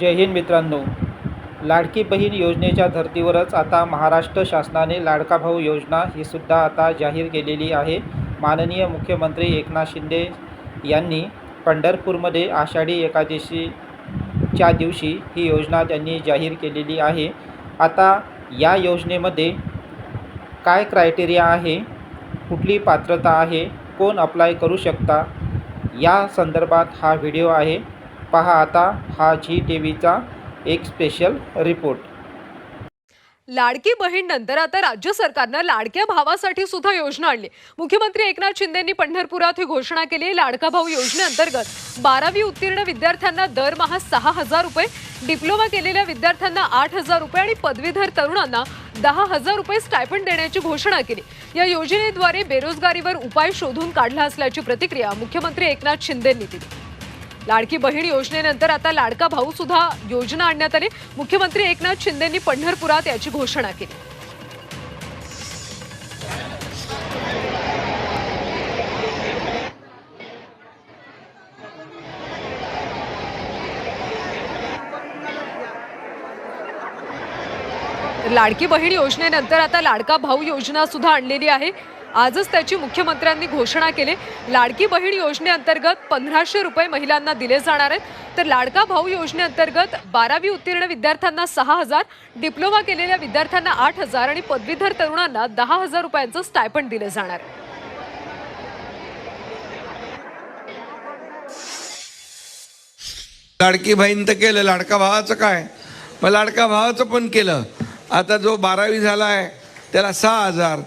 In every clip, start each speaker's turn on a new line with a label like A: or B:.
A: जय हिंद मित्रांनो. लाडकी बहीण योजनेच्या धर्तीवरच आता महाराष्ट्र शासनाने लाडका भाऊ योजना ही सुद्धा आता जाहीर केलेली आहे. माननीय मुख्यमंत्री एकनाथ शिंदे यांनी पंढरपूरमध्ये आषाढी एकादशीच्या दिवशी ही योजना त्यांनी जाहीर केलेली आहे. आता या योजनेमध्ये काय क्रायटेरिया आहे? कुठली पात्रता आहे? कोण अप्लाय करू शकता? या संदर्भात हा व्हिडिओ आहे. पहा आता हा झी टी व्हीचा एक स्पेशल रिपोर्ट
B: लाडकी बहीण नंतर आता राज्य सरकारनं लाडक्या भावासाठी सुद्धा योजना आणली. मुख्यमंत्री एकनाथ शिंदेंनी पंढरपुरात ही घोषणा केली. लाडका भाऊ योजनेअंतर्गत बारावी उत्तीर्ण विद्यार्थ्यांना दरमहा सहा हजार रुपये डिप्लोमा केलेल्या विद्यार्थ्यांना आठ हजार रुपये आणि पदवीधर तरुणांना दहा हजार रुपये स्टायपंड देण्याची घोषणा केली. या योजनेद्वारे बेरोजगारीवर उपाय शोधून काढला असल्याची प्रतिक्रिया मुख्यमंत्री एकनाथ शिंदेंनी दिली. लाडकी बहीण योजनेनंतर आता लाडका भाऊ सुद्धा योजना आणण्यात आली. मुख्यमंत्री एकनाथ शिंदेंनी पंढरपुरात याची घोषणा केली. लाडकी बहीण योजनेनंतर आता लाडका भाऊ योजना सुद्धा आणलेली आहे. आजच त्याची मुख्यमंत्र्यांनी घोषणा केली. लाडकी बहीण योजनेअंतर्गत पंधराशे रुपये महिलांना दिले जाणार आहेत. तर लाडका भाऊ योजनेअंतर्गत बारावी उत्तीर्ण विद्यार्थ्यांना सहा हजार डिप्लोमा केलेल्या विद्यार्थ्यांना आठ हजार आणि पदवीधर तरुणांना दहा हजार रुपयांचं स्टायपंड दिलं जाणार. आहे
C: लाडकी बहीण तर केलं लाडका भावाचं काय? मग लाडका भावाचं पण केलं. आता जो बारावी झाला आहे त्याला सहा हजार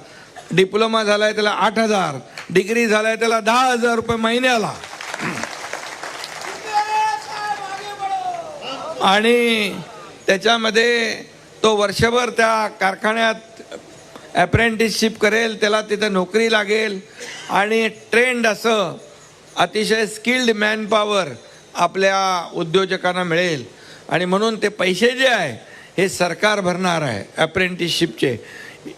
C: डिप्लोमा झाला आहे त्याला आठ हजार. डिग्री झाला आहे त्याला दहा हजार रुपये महिन्याला. आणि त्याच्यामध्ये तो वर्षभर त्या कारखान्यात अप्रेंटिसशिप करेल त्याला तिथं नोकरी लागेल. आणि ट्रेंड असं अतिशय स्किल्ड मॅनपॉवर आपल्या उद्योजकांना मिळेल. आणि म्हणून ते पैसे जे आहे हे सरकार भरणार आहे अप्रेंटिसशिपचे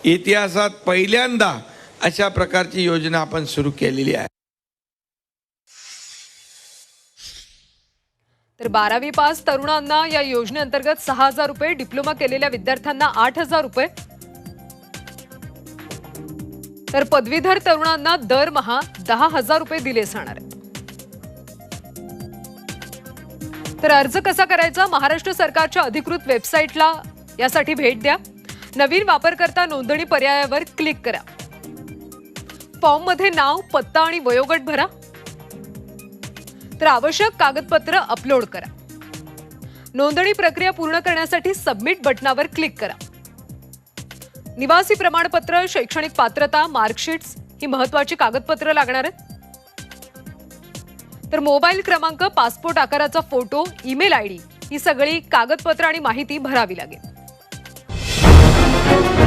C: इतिहासात पहिल्यांदा अशा प्रकारची योजना आपण सुरू केलेली आहे.
B: तर बारावी पास तरुणांना या योजनेअंतर्गत सहा हजार रुपये डिप्लोमा केलेल्या विद्यार्थ्यांना आठ हजार रुपये. तर पदवीधर तरुणांना दरमहा दहा हजार रुपये दिले जाणार आहेत. तर अर्ज कसा करायचा? महाराष्ट्र सरकारच्या अधिकृत वेबसाईटला यासाठी भेट द्या. नवीन वापरकर्ता नोंदणी पर्यायावर क्लिक करा. फॉर्ममध्ये नाव पत्ता आणि वयोगट भरा. तर आवश्यक कागदपत्र अपलोड करा. नोंदणी प्रक्रिया पूर्ण करण्यासाठी सबमिट बटनावर क्लिक करा. निवासी प्रमाणपत्र शैक्षणिक पात्रता मार्कशीट्स ही महत्वाची कागदपत्र लागणार आहेत. तर मोबाईल क्रमांक पासपोर्ट आकाराचा फोटो ईमेल आय डी ही सगळी कागदपत्र आणि माहिती भरावी लागेल. Thank you.